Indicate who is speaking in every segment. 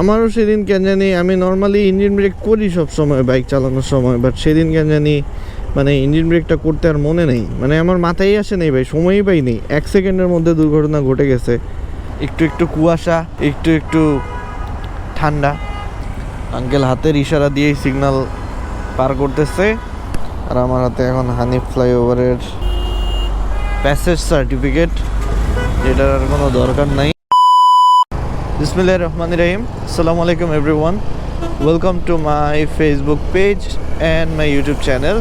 Speaker 1: আমারও সেদিন কেন জানি, আমি নর্মালি ইঞ্জিন ব্রেক করি সব সময় বাইক চালানোর সময় বাট সেদিন কেন জানি মানে ইঞ্জিন ব্রেকটা করতে আর মনে নেই। মানে আমার মাথায় আসে নেই ভাই, সময়ই পাই নেই। এক সেকেন্ডের মধ্যে দুর্ঘটনা ঘটে গেছে। একটু একটু কুয়াশা, একটু একটু ঠান্ডা। আঙ্কেল হাতের ইশারা দিয়েই সিগনাল পার করতেছে। আর আমার হাতে এখন হানিফ ফ্লাইওভারের প্যাসেজ সার্টিফিকেট যেটার আর কোনো দরকার নাই। বিসমিল্লাহির রহমানির রহিম। আসসালামু আলাইকুম everyone welcome to my Facebook page and my YouTube channel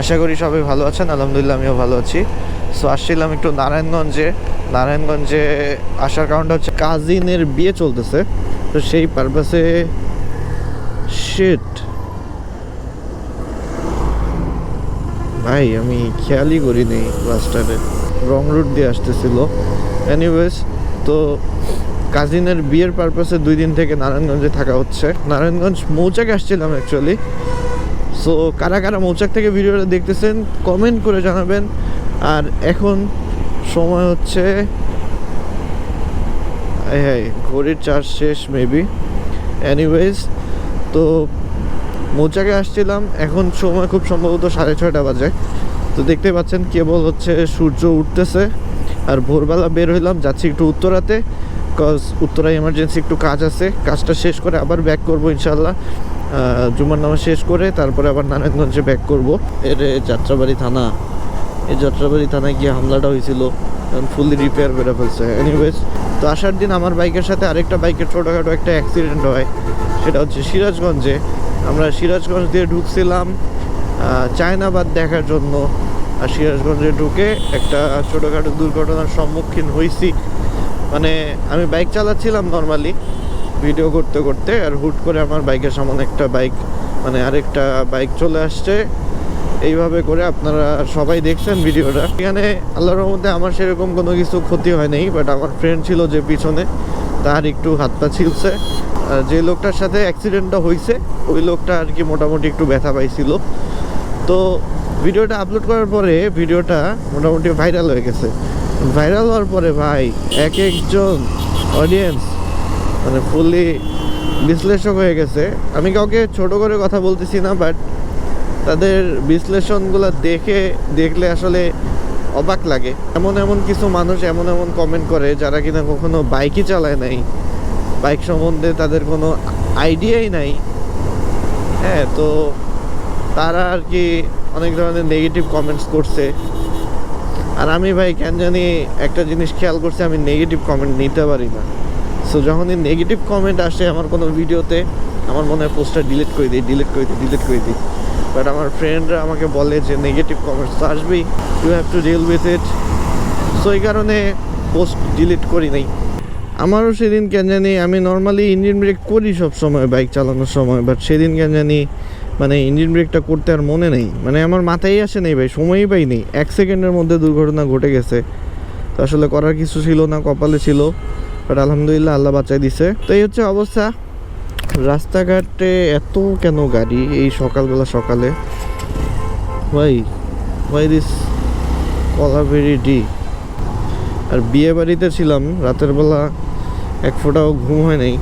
Speaker 1: আশা করি সবাই ভালো আছেন, আলহামদুলিল্লাহ আমিও ভালো আছি। সো আসছিলাম একটু নারায়ণগঞ্জে। নারায়ণগঞ্জে আসার কারণটা হচ্ছে কাজিনের বিয়ে চলতেছে। তো সেই পারপাসে শিট ভাই, আমি খেয়ালই করিনি রাস্তাতে রং রুট দিয়ে আসতেছিল। এনিওয়েজ তো কাজিনের বিয়ের পারপাসে দুই দিন থেকে নারায়ণগঞ্জে থাকা হচ্ছে। নারায়ণগঞ্জ মৌচাকে আসছিলাম অ্যাকচুয়ালি সো কারা কারা মৌচাক থেকে ভিডিওটা দেখতেছেন কমেন্ট করে জানাবেন। আর এখন সময় হচ্ছে হ্যাঁ ঘড়ির চার্জ শেষ মেবি এনিওয়েজ তো মৌচাকে আসছিলাম। এখন সময় খুব সম্ভবত সাড়ে ছয়টা বাজে। তো দেখতে পাচ্ছেন, কেবল হচ্ছে সূর্য উঠতেছে। আর ভোরবেলা বের হইলাম, যাচ্ছি একটু উত্তরাতে কজ উত্তরায় এমার্জেন্সি একটু কাজ আছে। কাজটা শেষ করে আবার ব্যাক করব ইনশাল্লাহ জুমার নামা শেষ করে তারপরে আবার নারায়ণগঞ্জে ব্যাক করব। এর যাত্রাবাড়ি থানা। এই যাত্রাবাড়ি থানায় গিয়ে হামলাটা হয়েছিল ফুললি রিপেয়ার করে ফেলছে। এনিওয়েজ তো আসার দিন আমার বাইকের সাথে আরেকটা বাইকের ছোটোখাটো একটা অ্যাক্সিডেন্ট হয়। সেটা হচ্ছে সিরাজগঞ্জে। আমরা সিরাজগঞ্জ দিয়ে ঢুকছিলাম চায়নাবাদ দেখার জন্য। সিরাজগঞ্জে ঢুকে একটা ছোটোখাটো দুর্ঘটনার সম্মুখীন হয়েছি মানে আমি বাইক চালাচ্ছিলাম নর্মালি ভিডিও করতে করতে, আর হুট করে আমার বাইকের সামনে একটা বাইক মানে আরেকটা বাইক চলে আসছে। এইভাবে করে আপনারা সবাই দেখছেন ভিডিওটা। এখানে আল্লাহর মধ্যে আমার সেরকম কোনো কিছু ক্ষতি হয় নাই বাট আমার ফ্রেন্ড ছিল যে পিছনে, তার একটু হাত পা ছিলছে। যে লোকটার সাথে অ্যাক্সিডেন্টটা হয়েছে ওই লোকটা আর কি মোটামুটি একটু ব্যথা পাইছিল। তো ভিডিওটা আপলোড করার পরে ভিডিওটা মোটামুটি ভাইরাল হয়ে গেছে। ভাইরাল হওয়ার পরে ভাই, এক একজন অডিয়েন্স মানে ফুললি বিশ্লেষক হয়ে গেছে। আমি কাউকে ছোট করে কথা বলতেছি না বাট তাদের বিশ্লেষণগুলো দেখে, দেখলে আসলে অবাক লাগে। এমন এমন কিছু মানুষ এমন এমন কমেন্ট করে যারা কিনা কখনো বাইকই চালায় নাই। বাইক সম্বন্ধে তাদের কোনো আইডিয়াই নাই। হ্যাঁ তো তারা আর কি অনেক ধরনের নেগেটিভ কমেন্টস করছে। আর আমি ভাই, কেন জানি একটা জিনিস খেয়াল করছি, আমি নেগেটিভ কমেন্ট নিতে পারি না। সো যখনই নেগেটিভ কমেন্ট আসে আমার কোনো ভিডিওতে আমার মনে হয় পোস্টটা ডিলিট করে দিই ডিলিট করে দিই ডিলিট করে দিই। বাট আমার ফ্রেন্ডরা আমাকে বলে যে নেগেটিভ কমেন্টস আসবেই you have to deal with it so এই কারণে পোস্ট ডিলিট করি নাই। আমারও সেদিন কেন জানি, আমি নর্মালি ইঞ্জিন ব্রেক করি সব সময় বাইক চালানোর সময় বাট সেদিন কেন জানি মানে ইঞ্জিন ব্রেকটা করতে আর মনে নেই। মানে আমার মাথায় আসে নেই ভাই, সময়ই পাই নেই। এক সেকেন্ডের মধ্যে দুর্ঘটনা ঘটে গেছে। তো আসলে করার কিছু ছিল না, কপালে ছিল। বাট আলহামদুলিল্লাহ আল্লাহ বাঁচাই দিছে। তো এই হচ্ছে অবস্থা। রাস্তাঘাটে এত কেন গাড়ি এই সকালবেলা সকালে? ভাই ভাই দিস কলাভেরি ডি আর বিয়ে বাড়িতে ছিলাম, রাতের বেলা এক ফোঁটাও ঘুম হয় নাই।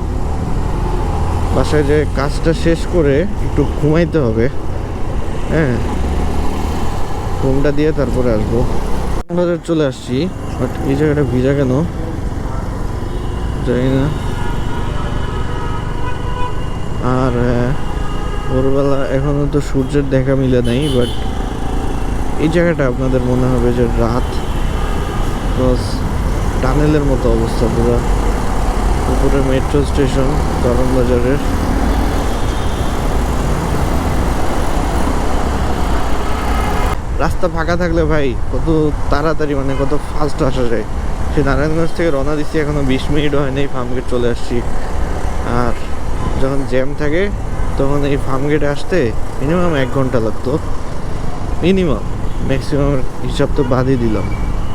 Speaker 1: বাসায় যে কাজটা শেষ করে একটু ঘুমাইতে হবে। হ্যাঁ। ঘুমটা দিয়ে তারপরে আসব। বাজার চলে আসছি বাট এই জায়গাটা ভিজা কেন? জানি না। আর ভোরবেলা এখনও তো সূর্যের দেখা মিলে নাই বাট এই জায়গাটা আপনাদের মনে হবে যে রাত। প্লাস টানেলের মতো অবস্থা পুরো। উপরে মেট্রো স্টেশন বাজারের। রাস্তা ফাঁকা থাকলে ভাই, কত তাড়াতাড়ি মানে কত ফাস্ট আসা যায়। সে নারায়ণগঞ্জ থেকে রওনা দিচ্ছি, এখনও বিশ মিনিট হয়নি ফার্মগেট চলে আসছি। আর যখন জ্যাম থাকে, তখন এই ফার্ম ফার্মগেটে আসতে মিনিমাম এক ঘণ্টা লাগতো। মিনিমাম ম্যাক্সিমাম হিসাব তো বাদই দিলাম।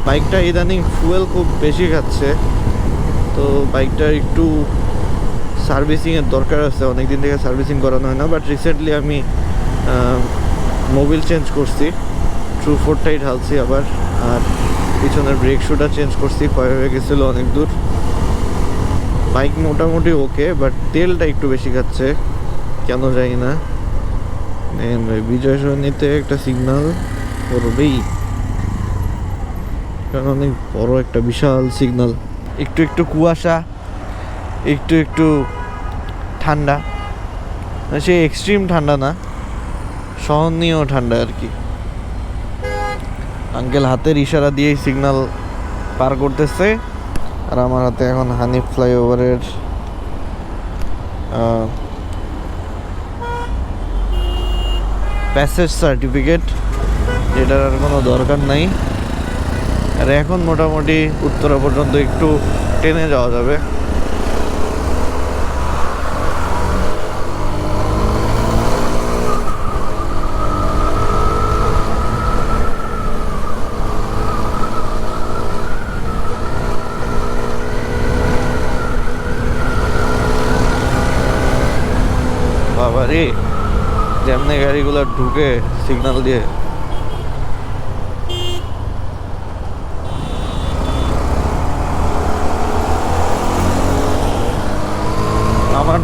Speaker 1: বাইকটা ইদানিং ফুয়েল খুব বেশি খাচ্ছে। তো বাইকটা একটু সার্ভিসিংয়ের দরকার আছে। অনেক দিন থেকে সার্ভিসিং করানো হয় না বাট রিসেন্টলি আমি মোবিল চেঞ্জ করছি। ট্রু ফোরটাই ঢালছি আবার, আর পিছনের ব্রেক শুটা চেঞ্জ করছি, ক্ষয় হয়ে গেছিল অনেক দূর। বাইক মোটামুটি ওকে বাট তেলটা একটু বেশি খাচ্ছে, কেন জানি না। বিজয় সরণিতে একটা সিগনাল করবেই। কারণ অনেক বড় একটা বিশাল সিগন্যাল একটু একটু কুয়াশা একটু একটু ঠান্ডা। না, সে এক্সট্রিম ঠান্ডা না সহনীয় ঠান্ডা আর কি। আঙ্কেল হাতের ইশারা দিয়ে সিগন্যাল পার করতেছে আর আমার হাতে এখন হানিফ ফ্লাইওভারের প্যাসেজ সার্টিফিকেট যেটার আর কোনো দরকার নাই। আর এখন মোটামুটি উত্তরা পর্যন্ত একটু ট্রেনে যাওয়া যাবে। বাবা রে যেমনি গাড়িগুলো ঢুকে সিগন্যাল দিয়ে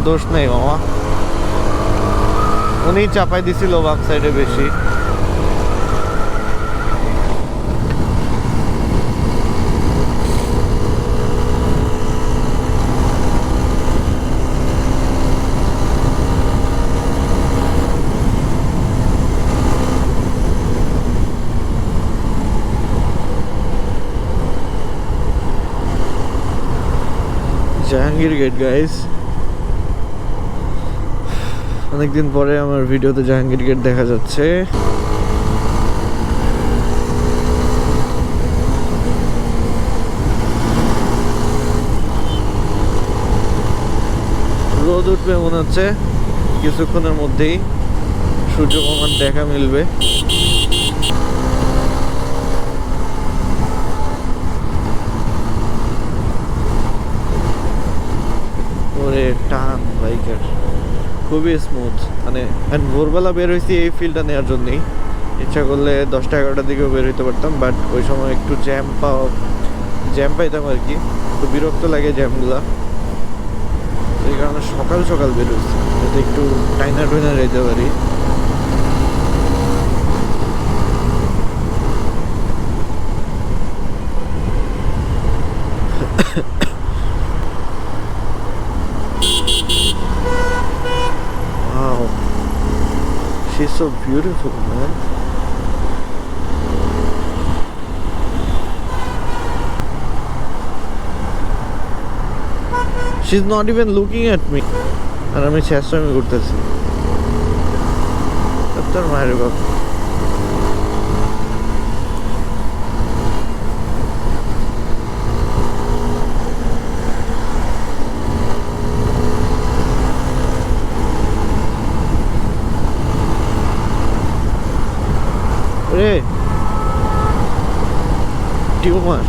Speaker 1: আমার দোষ নেই মামা উনি চাপাই দিছিল বাম সাইডে বেশি জাহাঙ্গীর গেট গাইস অনেকদিন পরে আমার ভিডিওতে জাহাঙ্গীর গেট দেখা যাচ্ছে। রোদ উঠবে মনে হচ্ছে, কিছুক্ষণের মধ্যেই সূর্য মামার দেখা মিলবে। টান বাইকের। খুবই স্মুথ মানে and ভোরবেলা বের হয়েছি এই ফিল্ডটা নেওয়ার জন্যই। ইচ্ছা করলে দশটা এগারোটার দিকেও বের হইতে পারতাম বাট ওই সময় একটু জ্যাম পাওয়া জ্যাম পাইতাম আর কি। তো বিরক্ত লাগে জ্যামগুলা এই কারণে সকাল সকাল বের হয়েছি, যাতে একটু টাইনা টুইনা যেতে পারি। She's so beautiful, man. She's not even looking at me. আর আমি শেষরামি করতেছি তোর my বাপ রে। Tumour.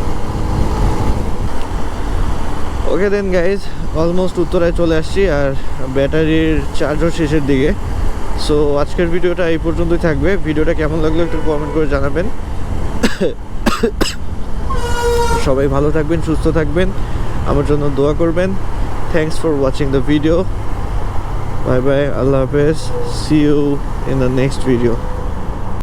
Speaker 1: Okay then guys almost উত্তরায় চলে আসছি আর ব্যাটারির চার্জও শেষের দিকে। সো আজকের ভিডিওটা এই পর্যন্তই থাকবে। ভিডিওটা কেমন লাগল একটু কমেন্ট করে জানাবেন। সবাই ভালো থাকবেন, সুস্থ থাকবেন। আমার জন্য দোয়া করবেন। Thanks for watching the video bye bye আল্লাহ হাফেজ। See you in the next video